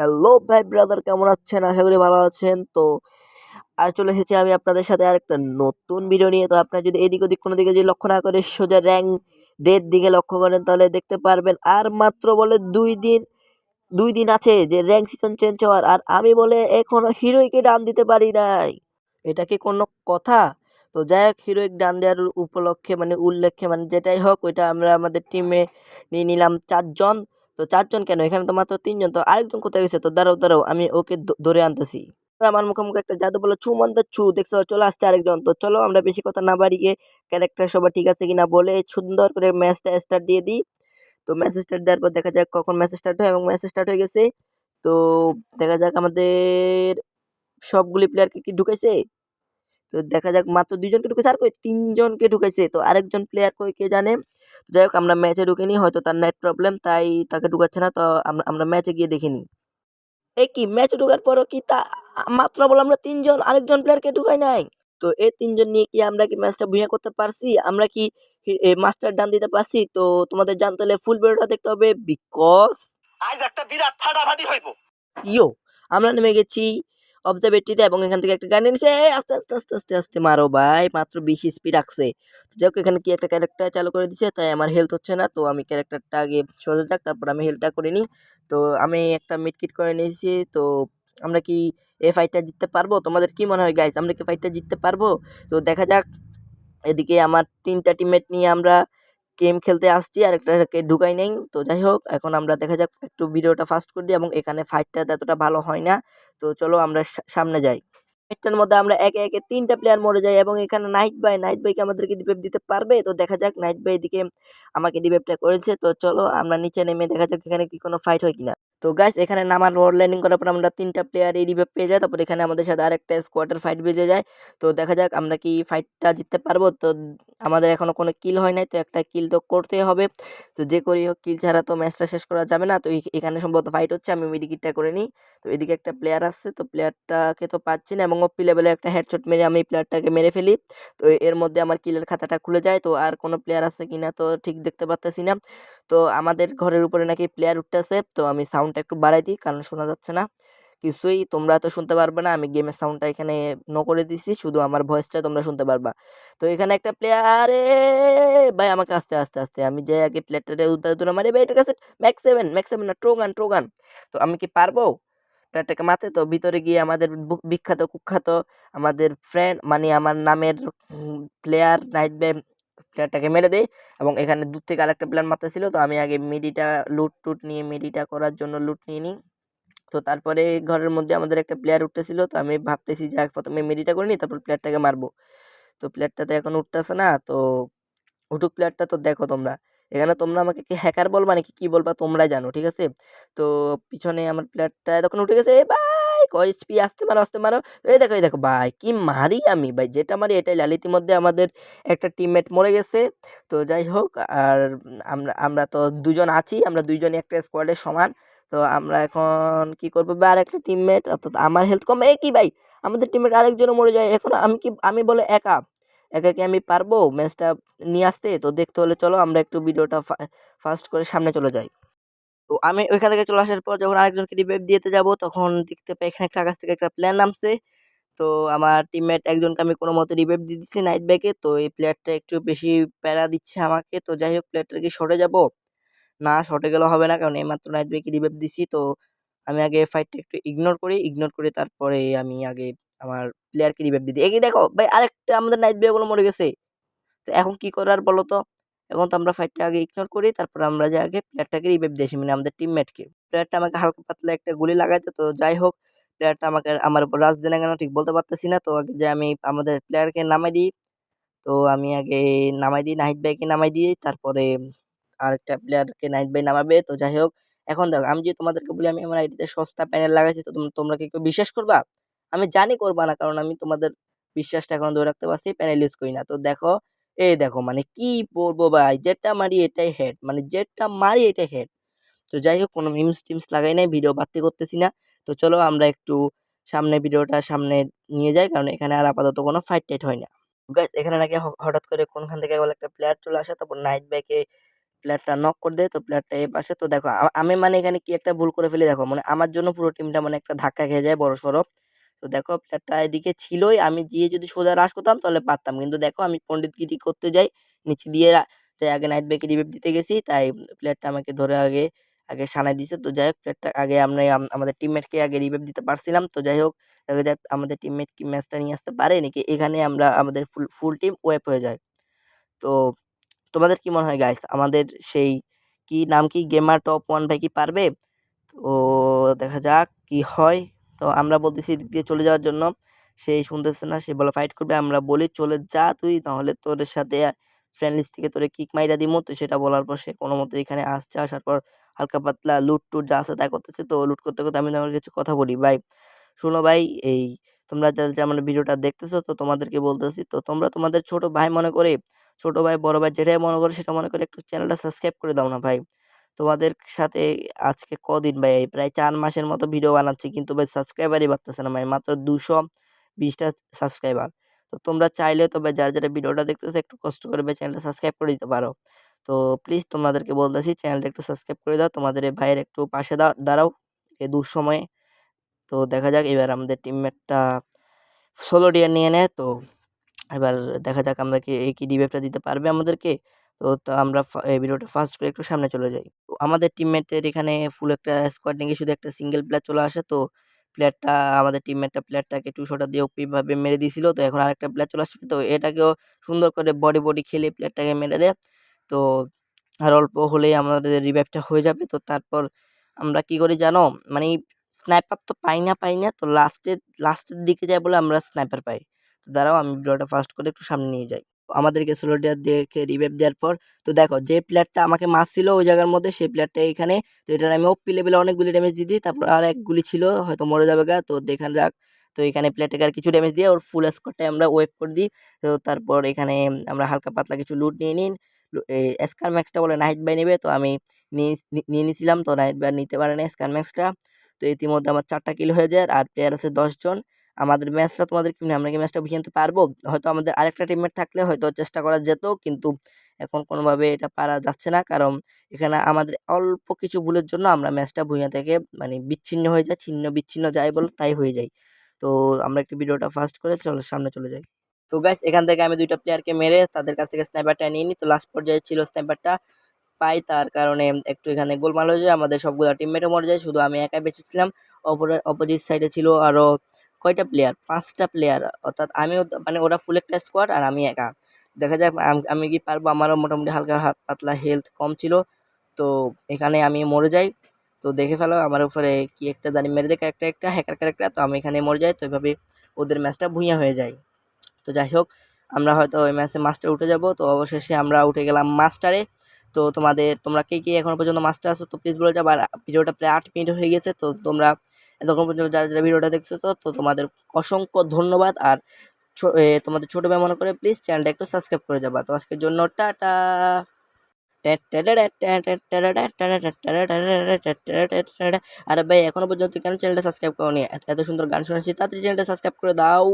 Hello ভাই brother কেমন আছেন? আশা করি ভালো আছেন। তো আর চলে এসেছি আমি আপনাদের সাথে আর একটা নতুন ভিডিও নিয়ে। তো আপনার যদি এদিক ওদিক কোনো দিকে যদি লক্ষ্য না করে সোজা র্যাঙ্ক ডের দিকে লক্ষ্য করেন, তাহলে দেখতে পারবেন। আর মাত্র বলে দুই দিন দুই দিন আছে যে র্যাঙ্ক সিজন চেঞ্জ হওয়ার। আর আমি বলে এখনও হিরোইকে ডান দিতে পারি নাই। এটা কি কোনো কথা? তো যাই হোক হিরোইক ডান দেওয়ার উপলক্ষে মানে উল্লেখে মানে যেটাই হোক, ওইটা আমরা আমাদের টিমে নিয়ে নিলাম চারজন। তো চারজন কেন? এখানে তো মাত্র তিনজন, তো আরেকজন কোথায় গেছে? তো দাঁড়াও দাঁড়াও, আমি ওকে ধরে আনতেছি। আমার মুখোমুখি একটা জাদু বলে, ছু মন্দা, ছু, দেখছ? চলে আসছে আরেকজন। তো চলো আমরা বেশি কথা না বাড়িয়ে ক্যারেক্টার সবার ঠিক আছে কিনা বলে সুন্দর করে ম্যাচটা স্টার্ট দিয়ে দিই। তো ম্যাচ স্টার্ট দেওয়ার পর দেখা যাক কখন ম্যাচ স্টার্ট হয় এবং ম্যাচ স্টার্ট হয়ে গেছে। তো দেখা যাক আমাদের সবগুলি প্লেয়ারকে কি ঢুকেছে তো দেখা যাক মাত্র দুইজনকে ঢুকেছে আর কই? তিনজনকে ঢুকেছে তো আরেকজন প্লেয়ার কই কে জানে? যাই হোক আমরা ম্যাচে ঢুকিনি হয়তো তার নেট প্রবলেম তাই তাকে ঢুকাচ্ছে না তো আমরা আমরা ম্যাচে গিয়ে দেখিনি। এই কি ম্যাচে ঢোকার পরও কি তা মাত্র বলে আমরা তিনজন আরেকজন প্লেয়ারকে ঢুকাই নাই? তো এই তিনজন নিয়ে কি আমরা কি ম্যাচটা ভুইয়া করতে পারছি? আমরা কি মাস্টার ডান দিতে পারছি? তো তোমাদের জানতে হলে ফুল ভিডিওটা দেখতে হবে বিকজ আজ একটা বিরাট ফাটাফাটি হইব। ইয়ো আমরা নেমে গেছি অবজারভেটরিতে এবং এখান থেকে একটা গান নিয়েছে আস্তে আস্তে আস্তে আস্তে আস্তে মারো ভাই, মাত্র বিশ স্পিড রাখছে। তো যাই হোক, এখানে কি একটা ক্যারেক্টার চালু করে দিছে, তাই আমার হেলথ হচ্ছে না, তো আমি ক্যারেক্টারটা আগে সরে যাক, তারপর আমি হেলথটা করে নিই। তো আমি একটা মিডকিট করে নিয়েছি, তো আমরা কি এই ফাইটটা জিততে পারব? তোমাদের কি মনে হয় গাইস আমরা কি ফাইটটা জিততে পারব? তো দেখা যাক, এদিকে আমার তিনটা টিমমেট নিয়ে আমরা গেম খেলতে আসছি, আর একটাকে ঢুকাই নেই। তো যাই হোক, এখন আমরা দেখা যাক একটু ভিডিওটা ফাস্ট করে দিই, এবং এখানে ফাইটটা এতটা ভালো হয় না। তো চলো আমরা সামনে যাই। ফাইটটার মধ্যে আমরা একে একে তিনটা প্লেয়ার মরে যাই, এবং এখানে নাইট বাই নাইট বাইকে আমাদেরকে ডিবেপ দিতে পারবে? তো দেখা যাক নাইট বাই এদিকে আমাকে ডিবেপটা করেছে। তো চলো আমরা নিচে নেমে দেখা যাক এখানে কি কোনো ফাইট হয় কিনা। তো গাইস এখানে নামার রোড ল্যান্ডিং করার পর আমরা তিনটা প্লেয়ার এই রিভেপ পেয়ে যাই, তারপর এখানে আমাদের সাথে আরেকটা স্কোয়াডের ফাইট বেজে যায়। তো দেখা যাক আমরা কি ফাইটটা জিততে পারব। তো আমাদের এখনও কোনো কিল হয় নাই, তো একটা কিল তো করতে হবে। তো যে করি হোক কিল ছাড়া তো ম্যাচটা শেষ করা যাবে না। তো এখানে সম্ভবত ফাইট হচ্ছে, আমি মিডিকিটটা করে নিই। তো এদিকে একটা প্লেয়ার আসছে, তো প্লেয়ারটাকে তো পাচ্ছি না, এবং ওপি লেভেলে একটা হেডশট মেরে আমি প্লেয়ারটাকে মেরে ফেলি। তো এর মধ্যে আমার কিলের খাতাটা খুলে যায়, তো আর কোনো প্লেয়ার আছে কিনা তো ঠিক দেখতে পারতেছি না। তো আমাদের ঘরের উপরে নাকি প্লেয়ার উঠতেছে, তো আমি সাউন্ডটা একটু বাড়াই দিই, কারণ শোনা যাচ্ছে না। কিছুই তোমরা তো শুনতে পারবে না, আমি গেমের সাউন্ডটা এখানে ন করে দিছি, শুধু আমার ভয়েসটা তোমরা শুনতে পারবা। তো এখানে একটা প্লেয়ারে ভাই আমাকে আস্তে আস্তে আস্তে, আমি যে আগে প্লেয়ারটারে উদ্ধার দূরে মারি, ভাই এটার কাছে ম্যাক্স সেভেন ম্যাক্স সেভেন না ট্রোগান ট্রোগান তো আমি কি পারব? প্লেয়ারটাকে মারতে? তো ভিতরে গিয়ে আমাদের বিখ্যাত, কুখ্যাত আমাদের ফ্রেন্ড মানে আমার নামের প্লেয়ার নাইট প্লেয়ারটাকে মেরে দেয় এবং এখানে দূর থেকে আরেকটা প্লেয়ার মারতেছিল। তো আমি আগে মিডিটা, লুট টুট নিয়ে মিডিটা করার জন্য লুট নিয়ে নিই। তো তারপরে ঘরের মধ্যে আমাদের একটা প্লেয়ার উঠতেছিল। তো আমি ভাবতেছি যে প্রথমে মিডিটা করে নিই, তারপর প্লেয়ারটাকে মারবো। তো প্লেয়ারটা তো এখন উঠতেছে না। তো উঠুক প্লেয়ারটা, তো দেখো তোমরা। এখানে তোমরা আমাকে কি হ্যাকার বলবা নাকি কি বলবা তোমরাই জানো, ঠিক আছে? তো পিছনে আমার প্লেয়ারটা তখন উঠে গেছে, এ ভাই কয় স্পি আসতে মারো আসতে মারো এই দেখো এই দেখো, ভাই, কি মারি আমি, ভাই, যেটা মারি এটাই লাল। ইতিমধ্যে আমাদের একটা টিমমেট মরে গেছে। তো যাই হোক, আর আমরা আমরা তো দুজন আছি, আমরা দুইজনই একটা স্কোয়াডের সমান। তো আমরা এখন কি করব বা আরেকটা টিমমেট অর্থাৎ আমার হেলথ কম। এ কি, ভাই, আমাদের টিমমেট আরেকজনও মরে যায়। এখন আমি কি, আমি বলে একা একা কি আমি পারব ম্যাচটা নিয়ে আসতে? তো দেখতে হলে চলো, আমরা একটু ভিডিওটা ফাস্ট করে সামনে চলে যাই। তো আমি ওইখান থেকে চলে আসার পর যখন আরেকজনকে রিভাইভ দিতে যাব, তখন দেখতে পাই এখানে একটা আকাশ থেকে একটা প্ল্যান নামছে। তো আমার টিমমেট একজনকে আমি কোনো মতো রিভাইভ দিয়ে দিচ্ছি নাইট ব্যাগে তো এই প্লেয়ারটা একটু বেশি প্যারা দিচ্ছে আমাকে। তো যাই হোক প্লেয়ারটা কি সরে যাব? না শর্টে গেলে হবে না, কারণ এইমাত্র নাইট ব্যাগে রিভাইভ দিছি। তো আমি আগে ফাইটটা একটু ইগনোর করি। ইগনোর করে তারপরে আমি আগে আমার প্লেয়ারকে রিভাইভ দিই। এই দেখো, ভাই, আরেকটা আমাদের নাইট ব্যাগুলো মরে গেছে। তো এখন কি করার বলো তো? এখন তো আমরা ফাইটটা আগে ইগনোর করি, তারপর আমরা যে আগে প্লেয়ারটাকে রিভাইভ দিয়েছি মানে আমাদের টিমমেটকে প্লেয়ারটা আমাকে হালকা পাতলা একটা গুলি লাগাইছে, তো যাই হোক প্লেয়ারটা আমাকে আমার উপর রাজ দেনা কেন ঠিক বলতে পারতেছি না, তো আগে যে আমি আমাদের প্লেয়ারকে নামাই দিই, তো আমি আগে নামাই দিই নাহিদ ভাইকে নামাই দিই, তারপরে আরেকটা প্লেয়ারকে নাহিদ ভাই নামাবে, তো যাই হোক। এখন দেখো, আমি যে তোমাদেরকে বলি, আমি আমার আইডিতে সস্তা প্যানেল লাগাইছি, তো তোম- তোমরা কি কেউ বিশ্বাস করবা? আমি জানি করবা না, কারণ আমি তোমাদের বিশ্বাসটা এখন ধরে রাখতে পারছি প্যানেল ইউজ করি না। তো দেখো এই দেখো মানে কি বলব ভাই? যেটা মারি এটাই হেড মানে যেটা মারি এটাই হেড তো যাই হোক, কোনো মিমস টিমস লাগাই নাই ভিডিও বাড়তে করতেছি না। তো চলো আমরা একটু সামনে ভিডিওটা সামনে নিয়ে যাই, কারণ এখানে আর আপাতত কোনো ফাইট টাইট হয় না। গাইস এখানে নাকি হঠাৎ করে কোনখান থেকে বলে একটা প্লেয়ার চলে আসে, তারপর নাইট ব্যাকে প্লেয়ারটা নক করে দেয়, তো প্লেয়ারটা এ পাশে। তো দেখো আমি মানে এখানে কি একটা ভুল করে ফেলি, দেখো মানে আমার জন্য পুরো টিমটা মানে একটা ধাক্কা খেয়ে যায় বড় সড়ো তো দেখো প্লেয়ারটা এদিকে ছিলই। আমি গিয়ে যদি সোজা রাশ করতাম তাহলে পারতাম। কিন্তু দেখো আমি পণ্ডিতগিরি করতে যাই, নিচে দিয়ে যাই আগে নাইট ব্যাকে রিভাইভ দিতে গেছি, তাই প্লেয়ারটা আমাকে ধরে আগে আগে সানাই দিছে। তো যাই হোক প্লেয়ারটা আগে আমরা আম- আমাদের টিমমেটকে আগে রিভাইভ দিতে পারছিলাম। তো যাই হোক, দেখা যাক আমাদের টিমমেট কি ম্যাচটা নিয়ে আসতে পারে, নাকি এখানে আমরা আমাদের ফুল ফুল টিম ওয়েপ হয়ে যায়। তো তোমাদের কি মনে হয় গাইস আমাদের সেই কি নাম কি? গেমার টপ ওয়ান ভাই কি পারবে? তো দেখা যাক কি হয়। তো আমরা বলতেছি এদিক দিয়ে চলে যাওয়ার জন্য। সেই শুনতেছে না, সে বলে ফাইট করবে? আমরা বলি, চলে যা তুই, তাহলে তোর সাথে ফ্রেন্ড লিস্ট থেকে তোরে কিক মাইরা দিমু। তো সেটা বলার পর সে কোনো মতে এখানে আসছে। আসার পর হালকা পাতলা লুট টুট যা আছে তা করতেছে। তো লুট করতে করতে আমি তোমার কিছু কথা বলি, ভাই। শোনো ভাই, এই তোমরা যারা যে আমার ভিডিওটা দেখতেছো, তো তোমাদেরকে বলতেছি, তো তোমরা তোমাদের ছোট ভাই মনে করে, ছোট ভাই, বড় ভাই যেটাই মনে করে সেটা মনে করে একটু চ্যানেলটা সাবস্ক্রাইব করে দাও না ভাই। তোমাদের সাথে আজকে কদিন ভাই? প্রায় চার মাসের মতো ভিডিও বানাচ্ছি কিন্তু ভাই সাবস্ক্রাইবারই বাড়তেছে না ভাই, মাত্র দুশো বিশটা সাবস্ক্রাইবার তো তোমরা চাইলে তো ভাই, যারা যারা ভিডিওটা দেখতেছে, একটু কষ্ট করে ভাই চ্যানেলটা সাবস্ক্রাইব করে দিতে পারো। তো প্লিজ তোমাদেরকে বলতেছি চ্যানেলটা একটু সাবস্ক্রাইব করে দাও, তোমাদের এই ভাইয়ের একটু পাশে দাঁড়াও এই দুঃসময়ে। তো দেখা যাক, এবার আমাদের টিমমেটটা ষোলো ডিয়ার নিয়ে নেয়, তো এবার দেখা যাক আমরা কি এই কি রিভাইভটা দিতে পারবে আমাদেরকে। তো তা আমরা এই ভিডিওটা ফার্স্ট করে একটু সামনে চলে যাই। তো আমাদের টিমমেটের এখানে ফুল একটা স্কোয়াড নিয়ে শুধু একটা সিঙ্গেল প্লেয়ার চলে আসে। তো প্লেয়ারটা আমাদের টিমমেটটা প্লেয়ারটাকে টু শটা দিয়ে ওপি ভাবে মেরে দিয়েছিল। তো এখন আরেকটা প্লেয়ার চলে আসবে তো এটাকেও সুন্দর করে বডি বডি খেলে প্লেয়ারটাকে মেরে দেয়। তো আর অল্প হলেই আমাদের রিভাইভটা হয়ে যাবে। তো তারপর আমরা কি করি জানো? মানে স্নাইপার তো পাই না পাই না। তো লাস্টের লাস্টের দিকে যাই বলে আমরা স্নাইপার পাই। তো দাঁড়াও, আমি ভিডিওটা ফার্স্ট করে একটু সামনে নিয়ে যাই। আমাদেরকে সোলো ডিয়ার দেখে রিভাইভ দেওয়ার পর, তো দেখো যে প্লেয়ারটা আমাকে মারছিল ওই জায়গার মধ্যে, সেই প্লেয়ারটা এখানে, তো এটার আমি ওপি লেভেলে অনেকগুলি ড্যামেজ দিয়ে দিই, তারপর আর এক গুলি ছিল, হয়তো মরে যাবে গা, তো দেখা যাক। তো এখানে প্লেয়ারটাকে আর কিছু ড্যামেজ দিয়ে ওর ফুল স্কোরটাই আমরা ওয়েট করে দিই, তো তারপর এখানে আমরা হালকা পাতলা কিছু লুট নিয়ে নিন স্কার ম্যাক্সটা বলে নাহিদ ভাই নেবে, তো আমি নিয়ে নিয়ে নিয়েছিলাম তো নাহিদ ভাই নিতে পারে না স্কার ম্যাক্সটা তো ইতিমধ্যে আমার চারটা কিল হয়ে যায়, আর প্লেয়ার আছে দশজন আমাদের ম্যাচটা তোমাদের কি হয়? আমরা কি ম্যাচটা বুঝে আনতে পারব? হয়তো আমাদের আরেকটা টিমমেট থাকলে হয়তো চেষ্টা করা যেত, কিন্তু এখন কোনোভাবে এটা পারা যাচ্ছে না। কারণ এখানে আমাদের অল্প কিছু ভুলের জন্য আমরা ম্যাচটা ভুঁইয়া থেকে মানে বিচ্ছিন্ন হয়ে যায় ছিন্ন বিচ্ছিন্ন যাই বলো, তাই হয়ে যায় তো আমরা একটি ভিডিওটা ফাস্ট করে চলো, সামনে চলে যাই। তো গাইস এখান থেকে আমি দুইটা প্লেয়ারকে মেরে তাদের কাছ থেকে স্নাইপারটা নিয়ে নিই। তো লাস্ট পর্যায়ে ছিল স্নাইপারটা পাই, তার কারণে একটু এখানে গোলমাল হয়ে যায়। আমাদের সবগুলো টিমমেটও মরে যায়, শুধু আমি একাই বেঁচেছিলাম অপোজিট সাইডে ছিল আরও কয়টা প্লেয়ার পাঁচটা প্লেয়ার অর্থাৎ আমি মানে ওরা ফুল একটা স্কোয়াড আর আমি একা। দেখা যাক, আমি কি পারব? আমারও মোটামুটি হালকা হাত পাতলা হেলথ কম ছিল। তো এখানে আমি মরে যাই। তো দেখে ফেলো আমার উপরে কি একটা জানি মেরে দেখে একটা একটা হ্যাকার ক্যারেক্টার তো আমি এখানে মরে যাই। তো এভাবে ওদের ম্যাচটা ভুঁইয়া হয়ে যায়। তো যাই হোক, আমরা হয়তো ওই ম্যাচে মাস্টার উঠে যাব। তো অবশেষে আমরা উঠে গেলাম মাস্টারে তো তোমাদের, তোমরা কে কে এখনও পর্যন্ত মাস্টার আছো? তো প্লিজ বলে যাব। আর ভিডিওটা প্রায় আট মিনিট হয়ে গেছে। তো তোমরা এতক্ষণ পর্যন্ত যারা যারা ভিডিওটা দেখছ, তো তোমাদের অসংখ্য ধন্যবাদ। আর তোমাদের ছোটো ভাই মনে করে প্লিজ চ্যানেলটা একটু সাবস্ক্রাইব করে যাবা। তো আজকের জন্য টাটা। আরে ভাই, এখনও পর্যন্ত কেন চ্যানেলটা সাবস্ক্রাইব করো নি এত সুন্দর গান শুনেছি, তাড়াতাড়ি চ্যানেলটা সাবস্ক্রাইব করে দাও।